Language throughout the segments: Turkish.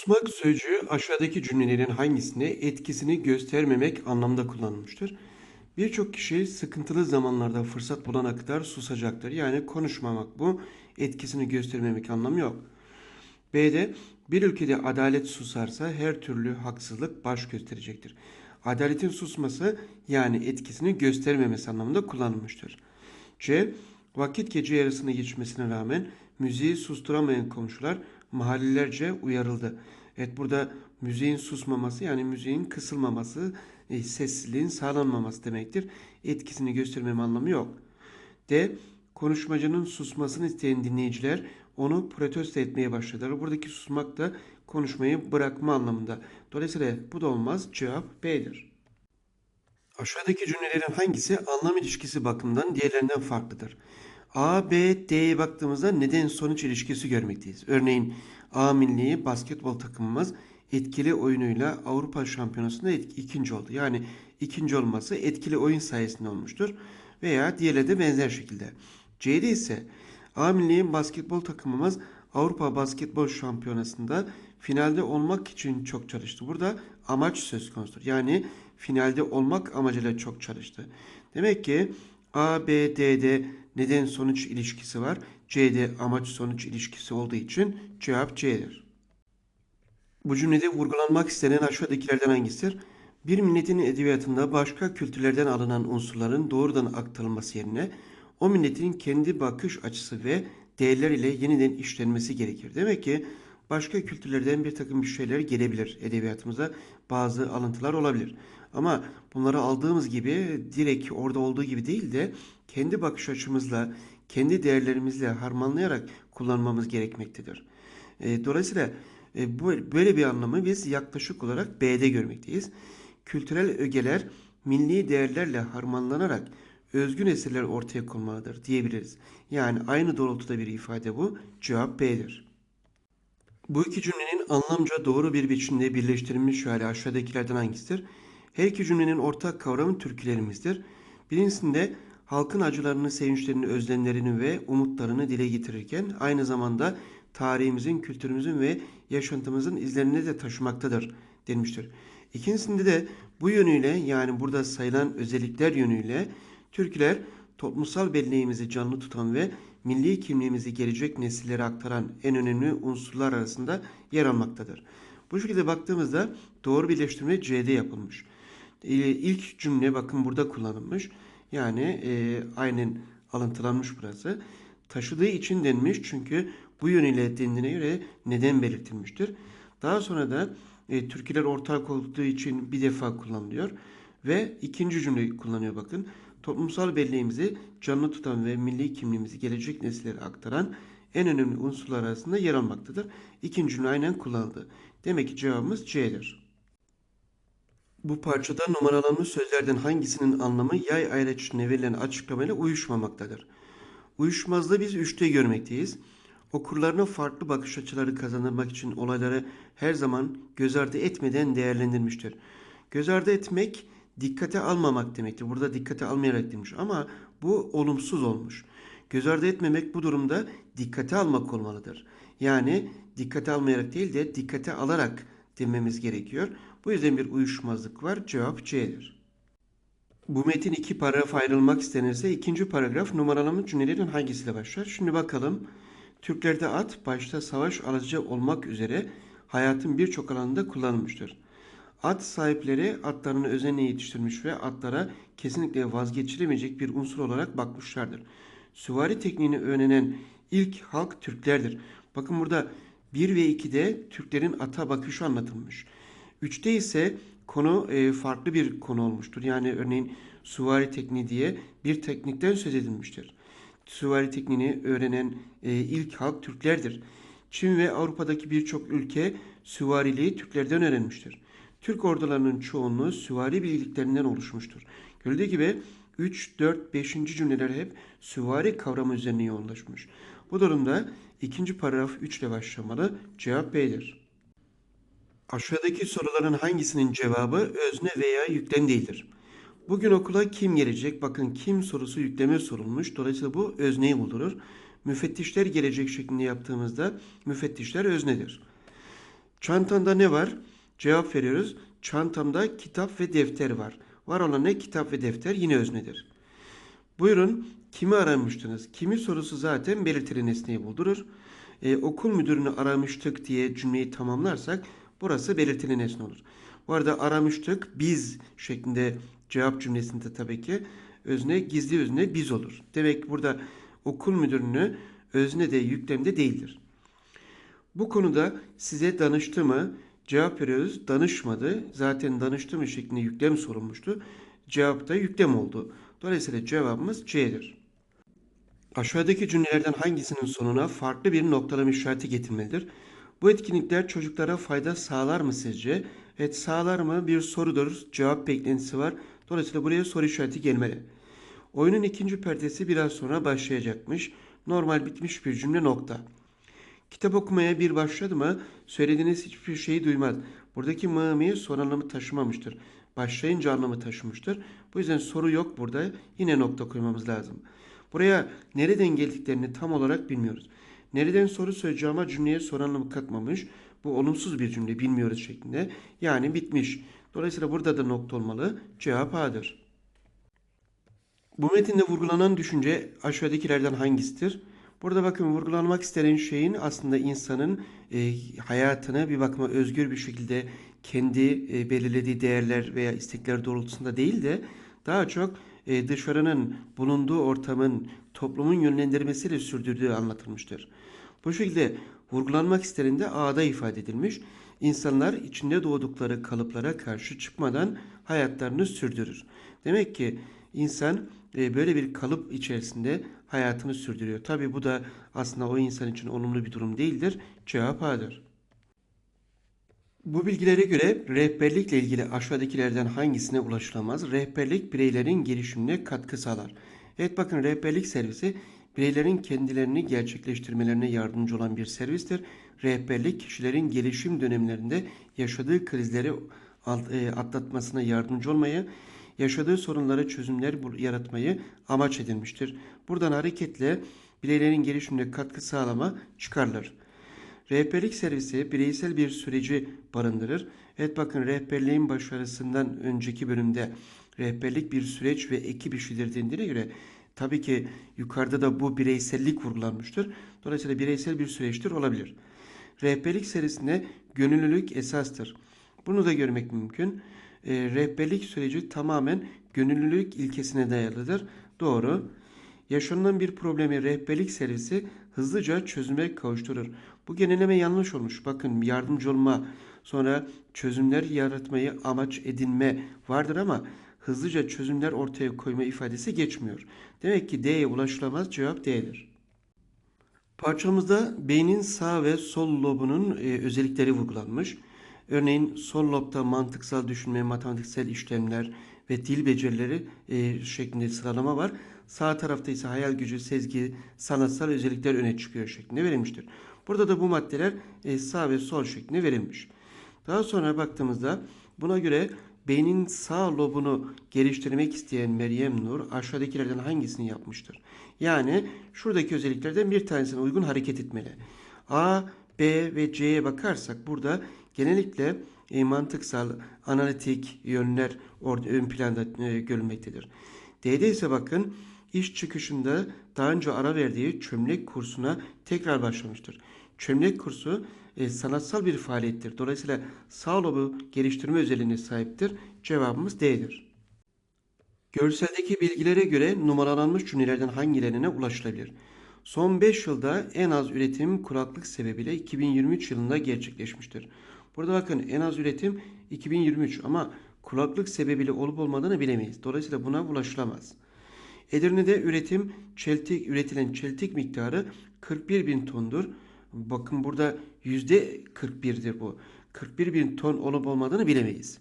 Susmak sözcüğü aşağıdaki cümlelerin hangisinde etkisini göstermemek anlamda kullanılmıştır? Birçok kişi sıkıntılı zamanlarda fırsat bulana kadar susacaktır. Yani konuşmamak bu etkisini göstermemek anlamı yok. B'de bir ülkede adalet susarsa her türlü haksızlık baş gösterecektir. Adaletin susması yani etkisini göstermemesi anlamında kullanılmıştır. C. Vakit gece yarısına geçmesine rağmen müziği susturamayan komşular mahallelerce uyarıldı. Evet burada müziğin susmaması yani müziğin kısılmaması, e, sessizliğin sağlanmaması demektir. Etkisini göstermeme anlamı yok. D. Konuşmacının susmasını isteyen dinleyiciler onu protesto etmeye başladılar. Buradaki susmak da konuşmayı bırakma anlamında. Dolayısıyla bu da olmaz. Cevap B'dir. Aşağıdaki cümlelerin hangisi anlam ilişkisi bakımından diğerlerinden farklıdır? A, B, D'ye baktığımızda neden sonuç ilişkisi görmekteyiz. Örneğin A milli basketbol takımımız etkili oyunuyla Avrupa Şampiyonası'nda ikinci oldu. Yani ikinci olması etkili oyun sayesinde olmuştur. Veya diğerleri de benzer şekilde. C'de ise A milli basketbol takımımız Avrupa Basketbol Şampiyonası'nda finalde olmak için çok çalıştı. Burada amaç söz konusudur. Yani finalde olmak amacıyla çok çalıştı. Demek ki A, B, D'de neden sonuç ilişkisi var. C'de amaç sonuç ilişkisi olduğu için cevap C'dir. Bu cümlede vurgulanmak istenen aşağıdakilerden hangisidir? Bir milletin edebiyatında başka kültürlerden alınan unsurların doğrudan aktarılması yerine o milletin kendi bakış açısı ve değerler ile yeniden işlenmesi gerekir. Demek ki başka kültürlerden bir takım bir şeyler gelebilir edebiyatımıza. Bazı alıntılar olabilir. Ama bunları aldığımız gibi direkt orada olduğu gibi değil de kendi bakış açımızla, kendi değerlerimizle harmanlayarak kullanmamız gerekmektedir. E, dolayısıyla e, bu böyle bir anlamı biz yaklaşık olarak B'de görmekteyiz. Kültürel ögeler milli değerlerle harmanlanarak özgün eserler ortaya konmalıdır diyebiliriz. Yani aynı doğrultuda bir ifade bu. Cevap B'dir. Bu iki cümlenin anlamca doğru bir biçimde birleştirilmiş hali aşağıdakilerden hangisidir? Her iki cümlenin ortak kavramı türkülerimizdir. Birincisinde halkın acılarını, sevinçlerini, özlemlerini ve umutlarını dile getirirken aynı zamanda tarihimizin, kültürümüzün ve yaşantımızın izlerini de taşımaktadır denmiştir. İkincisinde de bu yönüyle yani burada sayılan özellikler yönüyle türküler toplumsal belleğimizi canlı tutan ve milli kimliğimizi gelecek nesillere aktaran en önemli unsurlar arasında yer almaktadır. Bu şekilde baktığımızda doğru birleştirme C'de yapılmış. İlk cümle bakın burada kullanılmış. Yani e, aynen alıntılanmış burası. Taşıdığı için denmiş çünkü bu yönüyle dendiğine göre neden belirtilmiştir. Daha sonra da e, türküler ortak olduğu için bir defa kullanılıyor. Ve ikinci cümleyi kullanıyor bakın. Toplumsal belleğimizi canlı tutan ve milli kimliğimizi gelecek nesillere aktaran en önemli unsurlar arasında yer almaktadır. İkinci cümle aynen kullanıldı. Demek ki cevabımız C'dir. Bu parçada numaralanmış sözlerden hangisinin anlamı yay ayrıcına verilen açıklamayla uyuşmamaktadır? Uyuşmazlığı biz üçte görmekteyiz. Okurlarına farklı bakış açıları kazandırmak için olayları her zaman göz ardı etmeden değerlendirmiştir. Göz ardı etmek dikkate almamak demektir. Burada dikkate almayarak demiş ama bu olumsuz olmuş. Göz ardı etmemek bu durumda dikkate almak olmalıdır. Yani dikkate almayarak değil de dikkate alarak dememiz gerekiyor. Bu yüzden bir uyuşmazlık var. Cevap C'dir. Bu metin iki paragraf ayrılmak istenirse ikinci paragraf numaralama cümlelerin hangisiyle başlar? Şimdi bakalım. Türklerde at başta savaş aracı olmak üzere hayatın birçok alanında kullanılmıştır. At sahipleri atlarını özenle yetiştirmiş ve atlara kesinlikle vazgeçilemeyecek bir unsur olarak bakmışlardır. Süvari tekniğini öğrenen ilk halk Türklerdir. Bakın burada 1 ve 2'de Türklerin ata bakışı anlatılmış. 3'te ise konu e, farklı bir konu olmuştur. Yani örneğin süvari tekniği diye bir teknikten söz edilmiştir. Süvari tekniğini öğrenen e, ilk halk Türklerdir. Çin ve Avrupa'daki birçok ülke süvariliği Türklerden öğrenmiştir. Türk ordularının çoğunluğu süvari bilgiklerinden oluşmuştur. Görüldüğü gibi 3, 4, 5. cümleler hep süvari kavramı üzerine yoğunlaşmış. Bu durumda ikinci paragraf 3 ile başlamalı. Cevap B'dir. Aşağıdaki soruların hangisinin cevabı özne veya yüklem değildir? Bugün okula kim gelecek? Bakın kim sorusu yükleme sorulmuş. Dolayısıyla bu özneyi buldurur. Müfettişler gelecek şeklinde yaptığımızda müfettişler öznedir. Çantanda ne var? Cevap veriyoruz. Çantamda kitap ve defter var. Var olan ne? Kitap ve defter yine öznedir. Buyurun kimi aramıştınız? Kimi sorusu zaten belirtili nesneyi buldurur. Ee, okul müdürünü aramıştık diye cümleyi tamamlarsak burası belirtili nesne olur. Bu arada aramıştık biz şeklinde cevap cümlesinde tabii ki özne gizli özne biz olur. Demek burada okul müdürünü özne de yüklemde değildir. Bu konuda size danıştı mı? Cevap veriyoruz. Danışmadı. Zaten danıştı mı şeklinde yüklem sorulmuştu. Cevap da yüklem oldu. Dolayısıyla cevabımız C'dir. Aşağıdaki cümlelerden hangisinin sonuna farklı bir noktalama işareti getirmelidir? Bu etkinlikler çocuklara fayda sağlar mı sizce? Evet sağlar mı? Bir sorudur. Cevap beklentisi var. Dolayısıyla buraya soru işareti gelmeli. Oyunun ikinci perdesi biraz sonra başlayacakmış. Normal bitmiş bir cümle nokta. Kitap okumaya bir başladı mı söylediğiniz hiçbir şeyi duymaz. Buradaki mı mi son anlamı taşımamıştır. Başlayınca anlamı taşımıştır. Bu yüzden soru yok burada. Yine nokta koymamız lazım. Buraya nereden geldiklerini tam olarak bilmiyoruz. Nereden soru söyleyeceği ama cümleye son anlamı katmamış. Bu olumsuz bir cümle bilmiyoruz şeklinde. Yani bitmiş. Dolayısıyla burada da nokta olmalı. Cevap A'dır. Bu metinde vurgulanan düşünce aşağıdakilerden hangisidir? Burada bakın vurgulanmak istenen şeyin aslında insanın e, hayatını bir bakıma özgür bir şekilde kendi e, belirlediği değerler veya istekler doğrultusunda değil de daha çok e, dışarının bulunduğu ortamın toplumun yönlendirmesiyle sürdürdüğü anlatılmıştır. Bu şekilde vurgulanmak istenende A'da ifade edilmiş. İnsanlar içinde doğdukları kalıplara karşı çıkmadan hayatlarını sürdürür. Demek ki insan e, böyle bir kalıp içerisinde hayatını sürdürüyor. Tabi bu da aslında o insan için olumlu bir durum değildir. Cevap A'dır. Bu bilgilere göre rehberlikle ilgili aşağıdakilerden hangisine ulaşılamaz? Rehberlik bireylerin gelişimine katkı sağlar. Evet bakın rehberlik servisi bireylerin kendilerini gerçekleştirmelerine yardımcı olan bir servistir. Rehberlik kişilerin gelişim dönemlerinde yaşadığı krizleri e, atlatmasına yardımcı olmayı, yaşadığı sorunlara çözümler yaratmayı amaç edilmiştir. Buradan hareketle bireylerin gelişimine katkı sağlama çıkarlar. Rehberlik servisi bireysel bir süreci barındırır. Evet bakın rehberliğin başarısından önceki bölümde rehberlik bir süreç ve ekip işidir dendiğine göre tabii ki yukarıda da bu bireysellik vurgulanmıştır. Dolayısıyla bireysel bir süreçtir olabilir. Rehberlik serisinde gönüllülük esastır. Bunu da görmek mümkün. E, rehberlik süreci tamamen gönüllülük ilkesine dayalıdır. Doğru. Yaşanılan bir problemi rehberlik servisi hızlıca çözüme kavuşturur. Bu genelleme yanlış olmuş. Bakın yardımcı olma sonra çözümler yaratmayı amaç edinme vardır ama hızlıca çözümler ortaya koyma ifadesi geçmiyor. Demek ki D'ye ulaşılamaz cevap D'dir. Parçamızda beynin sağ ve sol lobunun e, özellikleri vurgulanmış. Örneğin sol lobda mantıksal düşünme, matematiksel işlemler ve dil becerileri e, şeklinde sıralama var. Sağ tarafta ise hayal gücü, sezgi, sanatsal özellikler öne çıkıyor şeklinde verilmiştir. Burada da bu maddeler e, sağ ve sol şeklinde verilmiş. Daha sonra baktığımızda buna göre beynin sağ lobunu geliştirmek isteyen Meryem Nur aşağıdakilerden hangisini yapmıştır? Yani şuradaki özelliklerden bir tanesine uygun hareket etmeli. A, B ve C'ye bakarsak burada genellikle e, mantıksal, analitik yönler ön planda e, görülmektedir. D'de ise bakın iş çıkışında daha önce ara verdiği çömlek kursuna tekrar başlamıştır. Çömlek kursu e, sanatsal bir faaliyettir. Dolayısıyla sağ lobu geliştirme özelliğine sahiptir. Cevabımız D'dir. Görseldeki bilgilere göre numaralanmış cümlelerden hangilerine ulaşılabilir? Son 5 yılda en az üretim kuraklık sebebiyle 2023 yılında gerçekleşmiştir. Burada bakın en az üretim 2023 ama kuraklık sebebiyle olup olmadığını bilemeyiz. Dolayısıyla buna ulaşılamaz. Edirne'de üretim çeltik üretilen çeltik miktarı 41 bin tondur. Bakın burada yüzde 41'dir bu. 41 bin ton olup olmadığını bilemeyiz.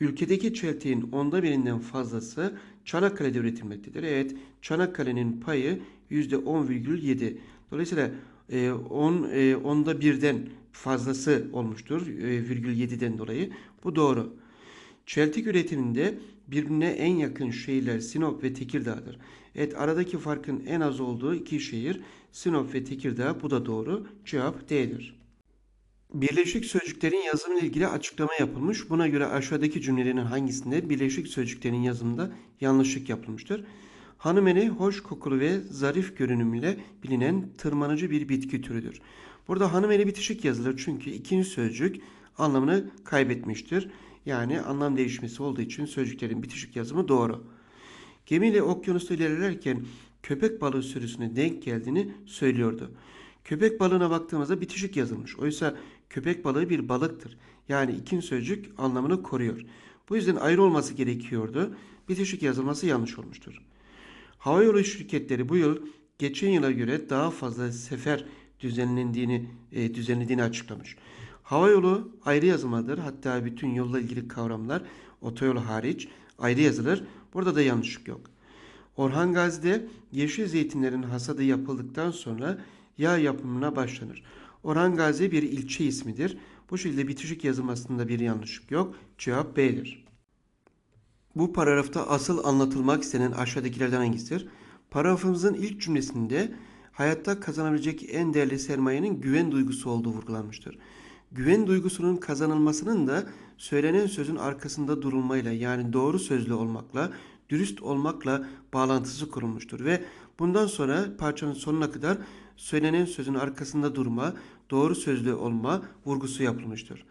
Ülkedeki çeltiğin onda birinden fazlası Çanakkale'de üretilmektedir. Evet Çanakkale'nin payı yüzde 10,7. Dolayısıyla 10 e, e, onda birden fazlası olmuştur e, virgül 7'den dolayı. Bu doğru. Çeltik üretiminde birbirine en yakın şehirler Sinop ve Tekirdağ'dır. Evet aradaki farkın en az olduğu iki şehir Sinop ve Tekirdağ bu da doğru. Cevap D'dir. Birleşik sözcüklerin yazımı ile ilgili açıklama yapılmış. Buna göre aşağıdaki cümlelerin hangisinde birleşik sözcüklerin yazımında yanlışlık yapılmıştır? Hanımeni hoş kokulu ve zarif görünümüyle bilinen tırmanıcı bir bitki türüdür. Burada hanımeni bitişik yazılır çünkü ikinci sözcük anlamını kaybetmiştir. Yani anlam değişmesi olduğu için sözcüklerin bitişik yazımı doğru. Gemiyle okyanusta ilerlerken köpek balığı sürüsüne denk geldiğini söylüyordu. Köpek balığına baktığımızda bitişik yazılmış. Oysa köpek balığı bir balıktır. Yani ikinci sözcük anlamını koruyor. Bu yüzden ayrı olması gerekiyordu. Bitişik yazılması yanlış olmuştur. Havayolu şirketleri bu yıl geçen yıla göre daha fazla sefer düzenlendiğini e, düzenlediğini açıklamış. Havayolu ayrı yazılmadır. Hatta bütün yolla ilgili kavramlar otoyolu hariç ayrı yazılır. Burada da yanlışlık yok. Orhan Gazi'de yeşil zeytinlerin hasadı yapıldıktan sonra yağ yapımına başlanır. Orhan Gazi bir ilçe ismidir. Bu şekilde bitişik yazılmasında bir yanlışlık yok. Cevap B'dir. Bu paragrafta asıl anlatılmak istenen aşağıdakilerden hangisidir? Paragrafımızın ilk cümlesinde hayatta kazanabilecek en değerli sermayenin güven duygusu olduğu vurgulanmıştır. Güven duygusunun kazanılmasının da söylenen sözün arkasında durulmayla yani doğru sözlü olmakla, dürüst olmakla bağlantısı kurulmuştur ve bundan sonra parçanın sonuna kadar söylenen sözün arkasında durma, doğru sözlü olma vurgusu yapılmıştır.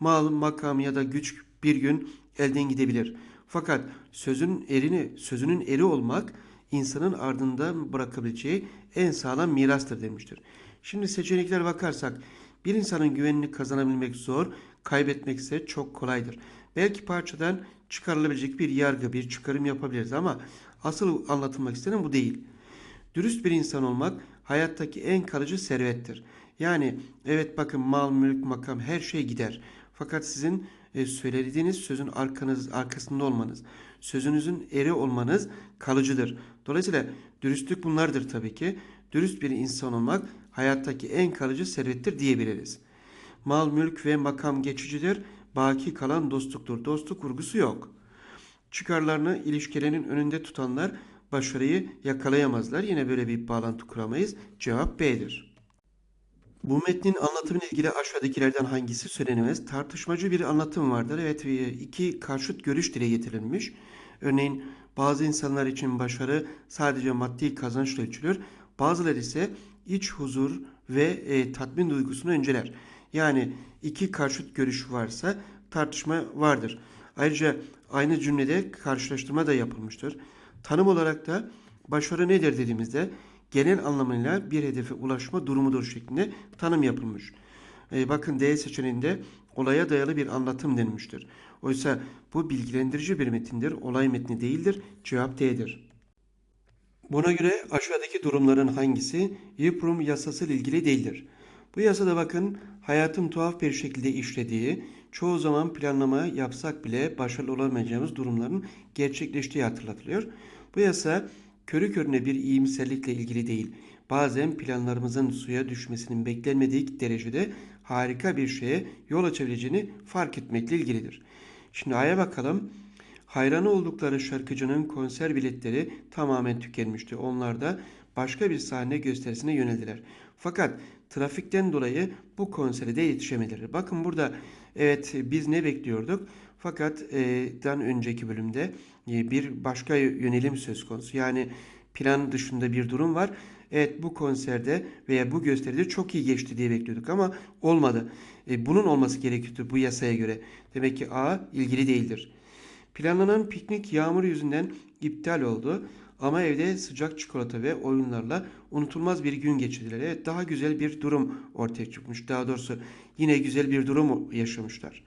Mal, makam ya da güç bir gün elden gidebilir. Fakat sözün erini, sözünün eri olmak insanın ardından bırakabileceği en sağlam mirastır demiştir. Şimdi seçeneklere bakarsak bir insanın güvenini kazanabilmek zor, kaybetmek ise çok kolaydır. Belki parçadan çıkarılabilecek bir yargı, bir çıkarım yapabiliriz ama asıl anlatılmak istenen bu değil. Dürüst bir insan olmak hayattaki en kalıcı servettir. Yani evet bakın mal, mülk, makam her şey gider. Fakat sizin e, söylediğiniz sözün arkanız, arkasında olmanız, sözünüzün eri olmanız kalıcıdır. Dolayısıyla dürüstlük bunlardır tabii ki. Dürüst bir insan olmak hayattaki en kalıcı servettir diyebiliriz. Mal, mülk ve makam geçicidir. Baki kalan dostluktur. Dostluk vurgusu yok. Çıkarlarını ilişkilerin önünde tutanlar başarıyı yakalayamazlar. Yine böyle bir bağlantı kuramayız. Cevap B'dir. Bu metnin anlatımıyla ilgili aşağıdakilerden hangisi söylenemez? Tartışmacı bir anlatım vardır. Evet iki karşıt görüş dile getirilmiş. Örneğin bazı insanlar için başarı sadece maddi kazançla ölçülür. Bazıları ise iç huzur ve e, tatmin duygusunu önceler. Yani iki karşıt görüş varsa tartışma vardır. Ayrıca aynı cümlede karşılaştırma da yapılmıştır. Tanım olarak da başarı nedir dediğimizde genel anlamıyla bir hedefe ulaşma durumudur şeklinde tanım yapılmış. E, bakın D seçeneğinde olaya dayalı bir anlatım denmiştir. Oysa bu bilgilendirici bir metindir, olay metni değildir. Cevap D'dir. Buna göre aşağıdaki durumların hangisi Yıprum yasası ile ilgili değildir? Bu yasada bakın hayatın tuhaf bir şekilde işlediği, çoğu zaman planlama yapsak bile başarılı olamayacağımız durumların gerçekleştiği hatırlatılıyor. Bu yasa körü körüne bir iyimserlikle ilgili değil. Bazen planlarımızın suya düşmesinin beklenmedik derecede harika bir şeye yol açabileceğini fark etmekle ilgilidir. Şimdi A'ya bakalım. Hayranı oldukları şarkıcının konser biletleri tamamen tükenmişti. Onlar da başka bir sahne gösterisine yöneldiler. Fakat trafikten dolayı bu konsere de yetişemediler. Bakın burada evet biz ne bekliyorduk? Fakat e, dan önceki bölümde e, bir başka yönelim söz konusu. Yani plan dışında bir durum var. Evet bu konserde veya bu gösteride çok iyi geçti diye bekliyorduk ama olmadı. E, bunun olması gerekiyordu bu yasaya göre. Demek ki A ilgili değildir. Planlanan piknik yağmur yüzünden iptal oldu. Ama evde sıcak çikolata ve oyunlarla unutulmaz bir gün geçirdiler. Evet daha güzel bir durum ortaya çıkmış. Daha doğrusu yine güzel bir durum yaşamışlar.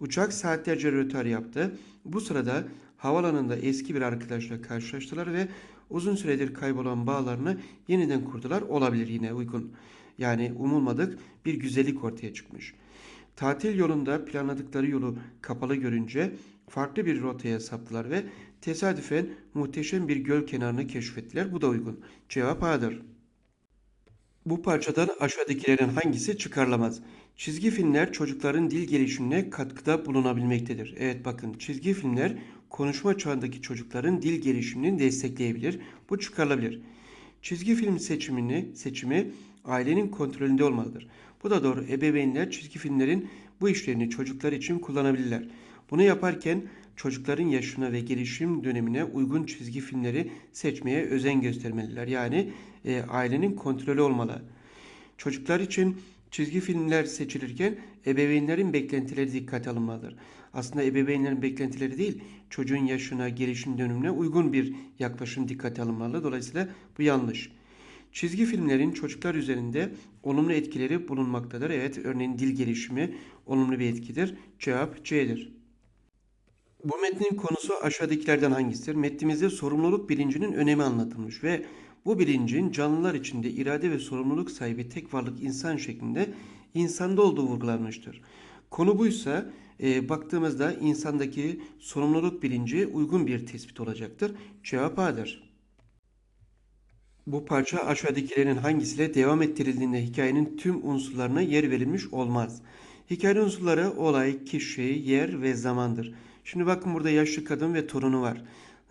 Uçak saatlerce rötar yaptı. Bu sırada havalanında eski bir arkadaşla karşılaştılar ve uzun süredir kaybolan bağlarını yeniden kurdular. Olabilir yine uygun. Yani umulmadık bir güzellik ortaya çıkmış. Tatil yolunda planladıkları yolu kapalı görünce farklı bir rotaya saptılar ve tesadüfen muhteşem bir göl kenarını keşfettiler. Bu da uygun. Cevap A'dır. Bu parçadan aşağıdakilerin hangisi çıkarılamaz? Çizgi filmler çocukların dil gelişimine katkıda bulunabilmektedir. Evet bakın çizgi filmler konuşma çağındaki çocukların dil gelişimini destekleyebilir. Bu çıkarılabilir. Çizgi film seçimini seçimi ailenin kontrolünde olmalıdır. Bu da doğru. Ebeveynler çizgi filmlerin bu işlerini çocuklar için kullanabilirler. Bunu yaparken çocukların yaşına ve gelişim dönemine uygun çizgi filmleri seçmeye özen göstermeliler. Yani e, ailenin kontrolü olmalı. Çocuklar için çizgi filmler seçilirken ebeveynlerin beklentileri dikkate alınmalıdır. Aslında ebeveynlerin beklentileri değil, çocuğun yaşına, gelişim dönemine uygun bir yaklaşım dikkate alınmalı. Dolayısıyla bu yanlış. Çizgi filmlerin çocuklar üzerinde olumlu etkileri bulunmaktadır. Evet, örneğin dil gelişimi olumlu bir etkidir. Cevap C'dir. Bu metnin konusu aşağıdakilerden hangisidir? Metnimizde sorumluluk bilincinin önemi anlatılmış ve bu bilincin canlılar içinde irade ve sorumluluk sahibi tek varlık insan şeklinde insanda olduğu vurgulanmıştır. Konu buysa e, baktığımızda insandaki sorumluluk bilinci uygun bir tespit olacaktır. Cevap A'dır. Bu parça aşağıdakilerin hangisiyle devam ettirildiğinde hikayenin tüm unsurlarına yer verilmiş olmaz. Hikaye unsurları olay, kişi, yer ve zamandır. Şimdi bakın burada yaşlı kadın ve torunu var.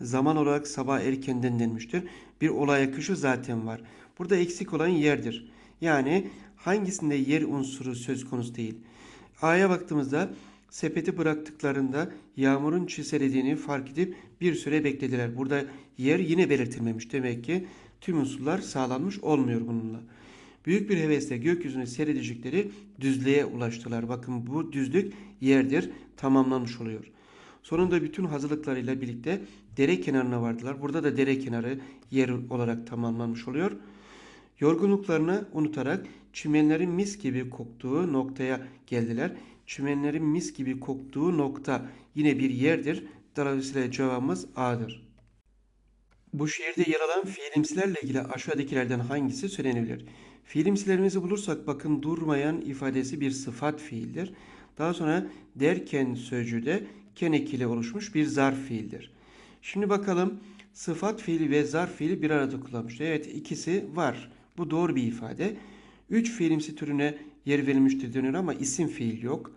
Zaman olarak sabah erkenden denmiştir. Bir olay akışı zaten var. Burada eksik olan yerdir. Yani hangisinde yer unsuru söz konusu değil. A'ya baktığımızda sepeti bıraktıklarında yağmurun çiselediğini fark edip bir süre beklediler. Burada yer yine belirtilmemiş. Demek ki tüm unsurlar sağlanmış olmuyor bununla. Büyük bir hevesle gökyüzünü seyredecekleri düzlüğe ulaştılar. Bakın bu düzlük yerdir, tamamlanmış oluyor. Sonunda bütün hazırlıklarıyla birlikte dere kenarına vardılar. Burada da dere kenarı yer olarak tamamlanmış oluyor. Yorgunluklarını unutarak çimenlerin mis gibi koktuğu noktaya geldiler. Çimenlerin mis gibi koktuğu nokta yine bir yerdir. Dolayısıyla cevabımız A'dır. Bu şiirde yer alan fiilimsilerle ilgili aşağıdakilerden hangisi söylenebilir? Fiilimsilerimizi bulursak bakın durmayan ifadesi bir sıfat fiildir. Daha sonra derken sözcüğü de ken ekili oluşmuş bir zarf fiildir. Şimdi bakalım sıfat fiili ve zarf fiili bir arada kullanmıştır. Evet ikisi var. Bu doğru bir ifade. Üç fiilimsi türüne yer verilmiştir deniyor ama isim fiil yok.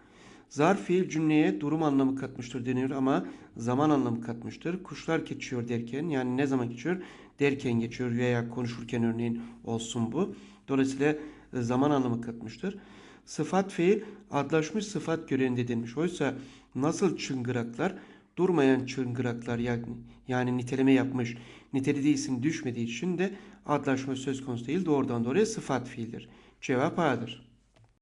Zarf fiil cümleye durum anlamı katmıştır deniyor ama zaman anlamı katmıştır. Kuşlar geçiyor derken yani ne zaman geçiyor? Derken geçiyor veya konuşurken örneğin olsun bu. Dolayısıyla e, zaman anlamı katmıştır. Sıfat fiil adlaşmış sıfat görevinde denmiş. Oysa nasıl çıngıraklar durmayan çıngıraklar yani, yani niteleme yapmış nitelediği isim düşmediği için de adlaşma söz konusu değil doğrudan doğruya sıfat fiildir. Cevap A'dır.